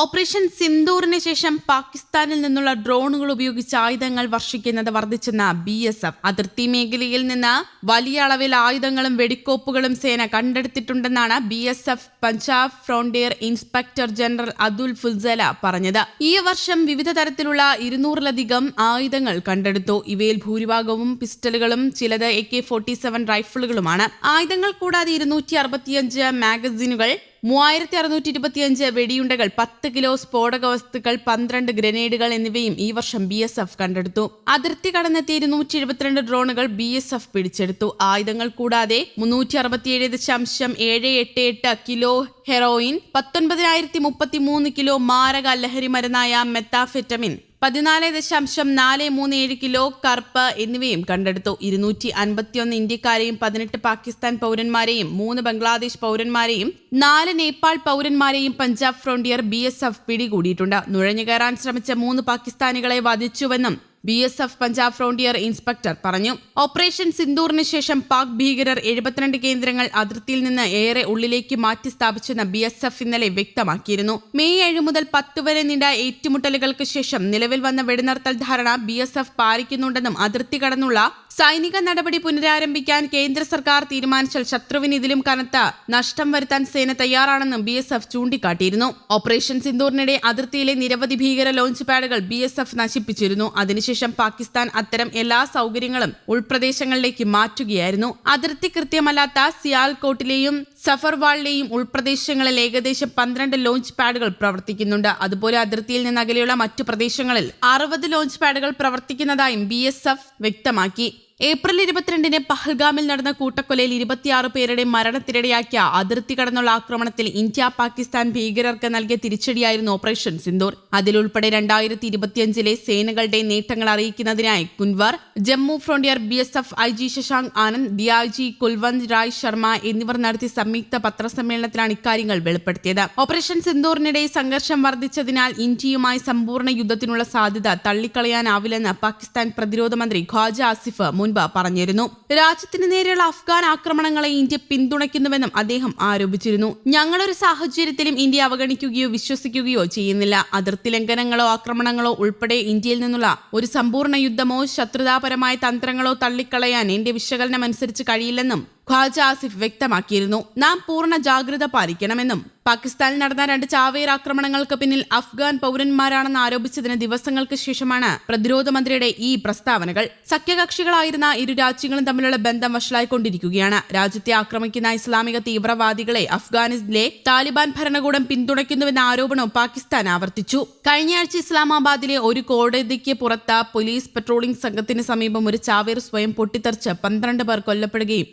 Operation സിന്ദൂറിന് ശേഷം പാകിസ്ഥാനിൽ നിന്നുള്ള ഡ്രോണുകൾ ഉപയോഗിച്ച് ആയുധങ്ങൾ വർഷിക്കുന്നത് വർദ്ധിച്ചെന്ന ബി എസ് എഫ് അതിർത്തി മേഖലയിൽ നിന്ന് വലിയ അളവിൽ ആയുധങ്ങളും വെടിക്കോപ്പുകളും സേന കണ്ടെടുത്തിട്ടുണ്ടെന്നാണ് B S F Punjab frontier inspector general Atul Fulzele പറഞ്ഞത്. ഈ വർഷം വിവിധ തരത്തിലുള്ള ഇരുന്നൂറിലധികം ആയുധങ്ങൾ കണ്ടെടുത്തു. ഇവയിൽ ഭൂരിഭാഗവും പിസ്റ്റലുകളും ചിലത് എ കെ ഫോർട്ടി സെവൻ റൈഫിളുകളുമാണ്. ആയുധങ്ങൾ കൂടാതെ ഇരുന്നൂറ്റി അറുപത്തിയഞ്ച് മാഗസീനുകൾ മൂവായിരത്തി അറുന്നൂറ്റി ഇരുപത്തിയഞ്ച് വെടിയുണ്ടകൾ പത്ത് കിലോ സ്ഫോടക വസ്തുക്കൾ പന്ത്രണ്ട് ഗ്രനേഡുകൾ എന്നിവയും ഈ വർഷം ബി എസ് എഫ് കണ്ടെടുത്തു. അതിർത്തി കടന്നെത്തിയ ഇരുന്നൂറ്റി എഴുപത്തിരണ്ട് ഡ്രോണുകൾ ബി എസ് എഫ് പിടിച്ചെടുത്തു. ആയുധങ്ങൾ കൂടാതെ മുന്നൂറ്റി അറുപത്തിയേഴ് ദശാംശം ഏഴ് എട്ട് എട്ട് കിലോ ഹെറോയിൻ പത്തൊൻപതിനായിരത്തി മുപ്പത്തി മൂന്ന് കിലോ മാരക ലഹരി മരുന്നായ മെത്താഫെറ്റമിൻ പതിനാല് ദശാംശം നാല് മൂന്ന് ഏഴ് കിലോ കറുപ്പ് എന്നിവയും കണ്ടെടുത്തു. ഇരുന്നൂറ്റി അൻപത്തിയൊന്ന് ഇന്ത്യക്കാരെയും പതിനെട്ട് പാകിസ്ഥാൻ പൗരന്മാരെയും മൂന്ന് ബംഗ്ലാദേശ് പൗരന്മാരെയും നാല് Nepal പൗരന്മാരെയും Punjab frontier B S F പിടികൂടിയിട്ടുണ്ട്. നുഴഞ്ഞുകയറാൻ ശ്രമിച്ച മൂന്ന് പാകിസ്ഥാനികളെ വധിച്ചുവെന്നും B S F Punjab frontier inspector പറഞ്ഞു. ഓപ്പറേഷൻ സിന്ദൂറിന് ശേഷം പാക് ഭീകരർ എഴുപത്തിരണ്ട് കേന്ദ്രങ്ങൾ അതിർത്തിയിൽ നിന്ന് ഏറെ ഉള്ളിലേക്ക് മാറ്റി സ്ഥാപിച്ചെന്ന് ബി എസ് എഫ് ഇന്നലെ വ്യക്തമാക്കിയിരുന്നു. മെയ് ഏഴ് മുതൽ പത്ത് വരെ നീണ്ട ഏറ്റുമുട്ടലുകൾക്ക് ശേഷം നിലവിൽ വന്ന വെടിനിർത്തൽ ധാരണ ബി എസ് എഫ് പാലിക്കുന്നുണ്ടെന്നും അതിർത്തി കടന്നുള്ള സൈനിക നടപടി പുനരാരംഭിക്കാൻ കേന്ദ്ര സർക്കാർ തീരുമാനിച്ചാൽ ശത്രുവിന് ഇതിലും കനത്ത നഷ്ടം വരുത്താൻ സേന തയ്യാറാണെന്നും ബി എസ് എഫ് ചൂണ്ടിക്കാട്ടിയിരുന്നു. ഓപ്പറേഷൻ സിന്ദൂറിനിടെ അതിർത്തിയിലെ നിരവധി ഭീകര ലോഞ്ച് പാഡുകൾ ബി എസ് എഫ് നശിപ്പിച്ചിരുന്നു. അതിനുശേഷം പാകിസ്ഥാൻ അത്തരം എല്ലാ സൗകര്യങ്ങളും ഉൾപ്രദേശങ്ങളിലേക്ക് മാറ്റുകയായിരുന്നു. അതിർത്തി കൃത്യമല്ലാത്ത സിയാൽകോട്ടിലെയും സഫർവാളിലെയും ഉൾപ്രദേശങ്ങളിൽ ഏകദേശം പന്ത്രണ്ട് ലോഞ്ച് പാഡുകൾ പ്രവർത്തിക്കുന്നുണ്ട്. അതുപോലെ അതിർത്തിയിൽ നിന്ന് അകലെയുള്ള മറ്റു പ്രദേശങ്ങളിൽ അറുപത് ലോഞ്ച് പാഡുകൾ പ്രവർത്തിക്കുന്നതായും ബി വ്യക്തമാക്കി. ഏപ്രിൽ ഇരുപത്തിരണ്ടിന് പഹൽഗാമിൽ നടന്ന കൂട്ടക്കൊലയിൽ ഇരുപത്തിയാറ് പേരുടെ മരണത്തിനിടയാക്കിയ അതിർത്തി കടന്നുള്ള ആക്രമണത്തിൽ ഇന്ത്യ പാകിസ്ഥാൻ ഭീകരർക്ക് നൽകിയ തിരിച്ചടിയായിരുന്നു ഓപ്പറേഷൻ സിന്ദൂർ. അതിലുൾപ്പെടെ രണ്ടായിരത്തി ഇരുപത്തിയഞ്ചിലെ സേനകളുടെ നേട്ടങ്ങൾ അറിയിക്കുന്നതിനായി Kunwar Jammu frontier B S F I G Shashank Anand D I G Kulwant Rai Sharma എന്നിവർ നടത്തിയ സംയുക്ത പത്രസമ്മേളനത്തിലാണ് ഇക്കാര്യങ്ങൾ വെളിപ്പെടുത്തിയത്. ഓപ്പറേഷൻ സിന്ദൂറിനിടെ സംഘർഷം വർദ്ധിച്ചതിനാൽ ഇന്ത്യയുമായി സമ്പൂർണ യുദ്ധത്തിനുള്ള സാധ്യത തള്ളിക്കളയാനാവില്ലെന്ന് പാകിസ്ഥാൻ പ്രതിരോധ മന്ത്രി ഖ്വാജ ആസിഫ് മുൻപ് പറഞ്ഞിരുന്നു. രാജ്യത്തിന് നേരെയുള്ള അഫ്ഗാൻ ആക്രമണങ്ങളെ ഇന്ത്യ പിന്തുണയ്ക്കുന്നുവെന്നും അദ്ദേഹം ആരോപിച്ചിരുന്നു. ഞങ്ങളൊരു സാഹചര്യത്തിലും ഇന്ത്യ അവഗണിക്കുകയോ വിശ്വസിക്കുകയോ ചെയ്യുന്നില്ല. അതിർത്തി ലംഘനങ്ങളോ ആക്രമണങ്ങളോ ഉൾപ്പെടെ ഇന്ത്യയിൽ നിന്നുള്ള ഒരു സമ്പൂർണ യുദ്ധമോ ശത്രുതാപരമായ തന്ത്രങ്ങളോ തള്ളിക്കളയാൻ എന്റെ വിശകലനം അനുസരിച്ച് കഴിയില്ലെന്നും ഖ്വാജ ആസിഫ് വ്യക്തമാക്കിയിരുന്നു. നാം പൂർണ ജാഗ്രത പാലിക്കണമെന്നും പാകിസ്ഥാനിൽ നടന്ന രണ്ട് ചാവേർ ആക്രമണങ്ങൾക്ക് പിന്നിൽ അഫ്ഗാൻ പൗരന്മാരാണെന്ന് ആരോപിച്ചതിന് ദിവസങ്ങൾക്ക് ശേഷമാണ് പ്രതിരോധ മന്ത്രിയുടെ ഈ പ്രസ്താവനകൾ. സഖ്യകക്ഷികളായിരുന്ന ഇരു രാജ്യങ്ങളും തമ്മിലുള്ള ബന്ധം വഷളായിക്കൊണ്ടിരിക്കുകയാണ്. രാജ്യത്തെ ആക്രമിക്കുന്ന ഇസ്ലാമിക തീവ്രവാദികളെ അഫ്ഗാനിലെ താലിബാൻ ഭരണകൂടം പിന്തുണയ്ക്കുന്നുവെന്ന ആരോപണവും പാകിസ്ഥാൻ ആവർത്തിച്ചു. കഴിഞ്ഞയാഴ്ച ഇസ്ലാമാബാദിലെ ഒരു കോടതിക്ക് പുറത്ത് പോലീസ് പട്രോളിംഗ് സംഘത്തിന് സമീപം ഒരു ചാവേർ സ്വയം പൊട്ടിത്തെറിച്ച് പന്ത്രണ്ട് പേർ കൊല്ലപ്പെടുകയും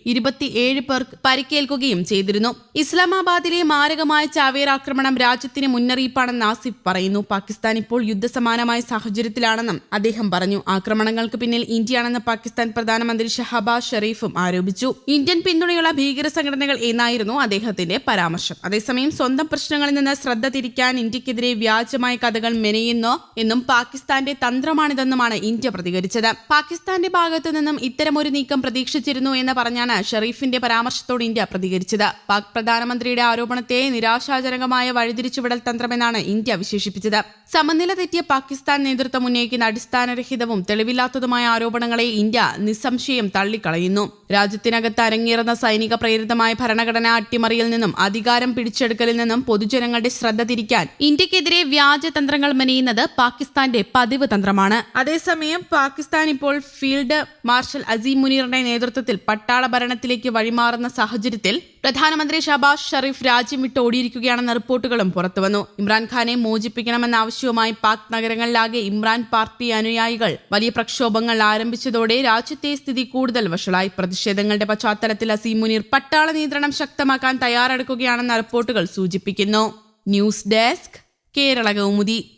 ഇരുപത്തിയേഴ് പേർ പരിക്കേൽക്കുകയും ചെയ്തിരുന്നു. ഇസ്ലാമാബാദിലെ മാരകമായ ചാവേർ ആക്രമണം രാജ്യത്തിന് മുന്നറിയിപ്പാണെന്ന് ആസിഫ് പറയുന്നു. പാകിസ്ഥാൻ ഇപ്പോൾ യുദ്ധസമാനമായ സാഹചര്യത്തിലാണെന്നും അദ്ദേഹം പറഞ്ഞു. ആക്രമണങ്ങൾക്ക് പിന്നിൽ ഇന്ത്യയാണെന്ന് പാകിസ്ഥാൻ പ്രധാനമന്ത്രി ഷഹബാസ് ഷെറീഫും ആരോപിച്ചു. ഇന്ത്യൻ പിന്തുണയുള്ള ഭീകര സംഘടനകൾ എന്നായിരുന്നു അദ്ദേഹത്തിന്റെ പരാമർശം. അതേസമയം സ്വന്തം പ്രശ്നങ്ങളിൽ നിന്ന് ശ്രദ്ധ തിരിക്കാൻ ഇന്ത്യക്കെതിരെ വ്യാജമായ കഥകൾ മെനയുന്നു എന്നും പാകിസ്ഥാന്റെ തന്ത്രമാണിതെന്നുമാണ് ഇന്ത്യ പ്രതികരിച്ചത്. പാകിസ്ഥാന്റെ ഭാഗത്തു നിന്നും ഇത്തരമൊരു നീക്കം പ്രതീക്ഷിച്ചിരുന്നു എന്ന് പറഞ്ഞാണ് ഷെറീഫിന്റെ പരാമർശത്തോട് ഇന്ത്യ പ്രതികരിച്ചത്. പാക് പ്രധാനമന്ത്രിയുടെ ആരോപണത്തെ നിരാശാജനകമായ വഴിതിരിച്ചുവിടൽ തന്ത്രമെന്നാണ് ഇന്ത്യ വിശേഷിപ്പിച്ചത്. സമനില തെറ്റിയ പാകിസ്ഥാൻ നേതൃത്വം ഉന്നയിക്കുന്ന അടിസ്ഥാനരഹിതവും തെളിവില്ലാത്തതുമായ ആരോപണങ്ങളെ ഇന്ത്യ നിസ്സംശയം തള്ളിക്കളയുന്നു. രാജ്യത്തിനകത്ത് അരങ്ങേറുന്ന സൈനിക പ്രേരിതമായ ഭരണഘടനാ അട്ടിമറിയിൽ നിന്നും അധികാരം പിടിച്ചെടുക്കലിൽ നിന്നും പൊതുജനങ്ങളുടെ ശ്രദ്ധ തിരിക്കാൻ ഇന്ത്യക്കെതിരെ വ്യാജതന്ത്രങ്ങൾ മെനയുന്നത് പാകിസ്ഥാന്റെ പതിവ് തന്ത്രമാണ്. അതേസമയം പാകിസ്ഥാൻ ഇപ്പോൾ ഫീൽഡ് മാർഷൽ അസീം മുനീറിന്റെ നേതൃത്വത്തിൽ പട്ടാള ഭരണത്തിലേക്ക് വഴിമാറുന്ന സാഹചര്യത്തിൽ പ്രധാനമന്ത്രി ഷബാസ് ഷെറീഫ് രാജ്യം വിട്ട് ഓടിയിരിക്കുകയാണെന്ന റിപ്പോർട്ടുകളും പുറത്തുവന്നു. ഇമ്രാൻഖാനെ മോചിപ്പിക്കണമെന്ന ആവശ്യവുമായി പാക് നഗരങ്ങളിലാകെ ഇമ്രാൻ പാർട്ടി അനുയായികൾ വലിയ പ്രക്ഷോഭങ്ങൾ ആരംഭിച്ചതോടെ രാജ്യത്തെ സ്ഥിതി കൂടുതൽ വഷളായി. പ്രതിഷേധങ്ങളുടെ പശ്ചാത്തലത്തിൽ അസീം മുനീർ പട്ടാള നിയന്ത്രണം ശക്തമാക്കാൻ തയ്യാറെടുക്കുകയാണെന്ന റിപ്പോർട്ടുകൾ സൂചിപ്പിക്കുന്നു. News desk Kerala Kaumudi.